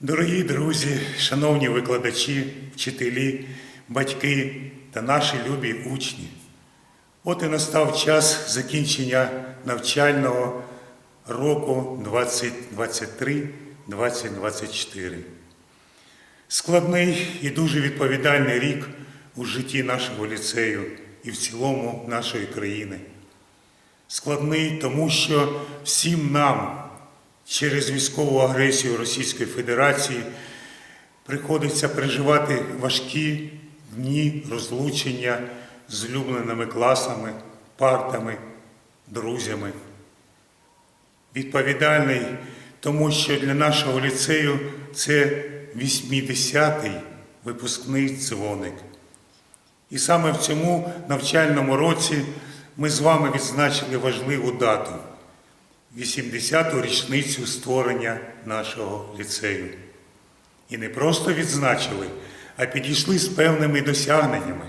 Дорогі друзі, шановні викладачі, вчителі, батьки та наші любі учні. От і настав час закінчення навчального року 2023-2024. Складний і дуже відповідальний рік у житті нашого ліцею і в цілому нашої країни. Складний тому, що всім нам через військову агресію Російської Федерації приходиться переживати важкі дні розлучення з улюбленими класами, партами, друзями. Відповідальний, тому що для нашого ліцею це 80-й випускний дзвоник. І саме в цьому навчальному році ми з вами відзначили важливу дату 80-ту річницю створення нашого ліцею. І не просто відзначили, а підійшли з певними досягненнями.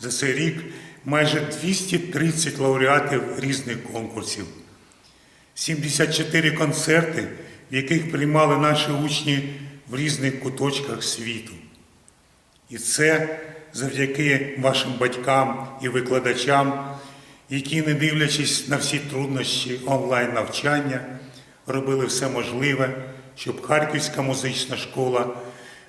За цей рік майже 230 лауреатів різних конкурсів, 74 концерти, в яких приймали наші учні в різних куточках світу. І це завдяки вашим батькам і викладачам, які, не дивлячись на всі труднощі онлайн-навчання, робили все можливе, щоб Харківська музична школа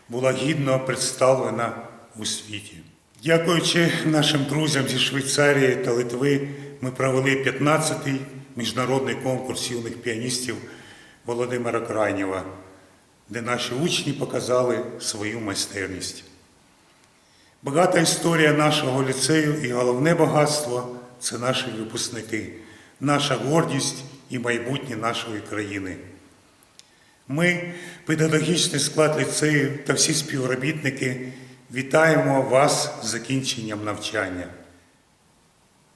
була гідно представлена у світі. Дякуючи нашим друзям зі Швейцарії та Литви, ми провели 15-й міжнародний конкурс юних піаністів Володимира Крайнєва, де наші учні показали свою майстерність. Багата історія нашого ліцею і головне багатство це наші випускники, наша гордість і майбутнє нашої країни. Ми, педагогічний склад ліцею та всі співробітники, вітаємо вас з закінченням навчання.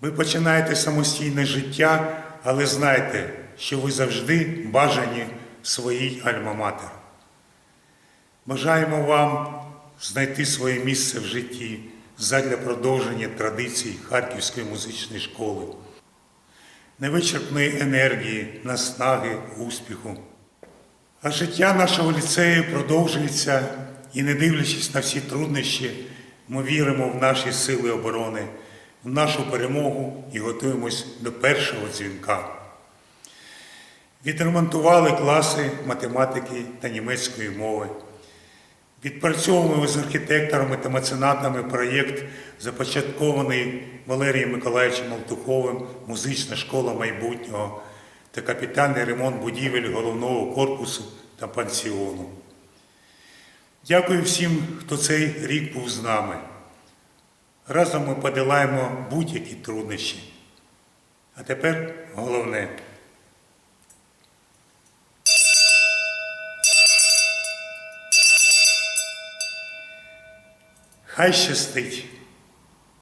Ви починаєте самостійне життя, але знайте, що ви завжди бажані своїй альма-матер. Бажаємо вам знайти своє місце в житті задля продовження традицій Харківської музичної школи, невичерпної енергії, наснаги, успіху. А життя нашого ліцею продовжується і, не дивлячись на всі труднощі, ми віримо в наші сили оборони, в нашу перемогу і готуємось до першого дзвінка. Відремонтували класи математики та німецької мови. Відпрацьовуємо з архітекторами та меценатами проєкт, започаткований Валерієм Миколаївичем Алтуховим Музична школа майбутнього та капітальний ремонт будівель головного корпусу та пансіону. Дякую всім, хто цей рік був з нами. Разом ми подолаємо будь-які труднощі. А тепер головне. Хай щастить!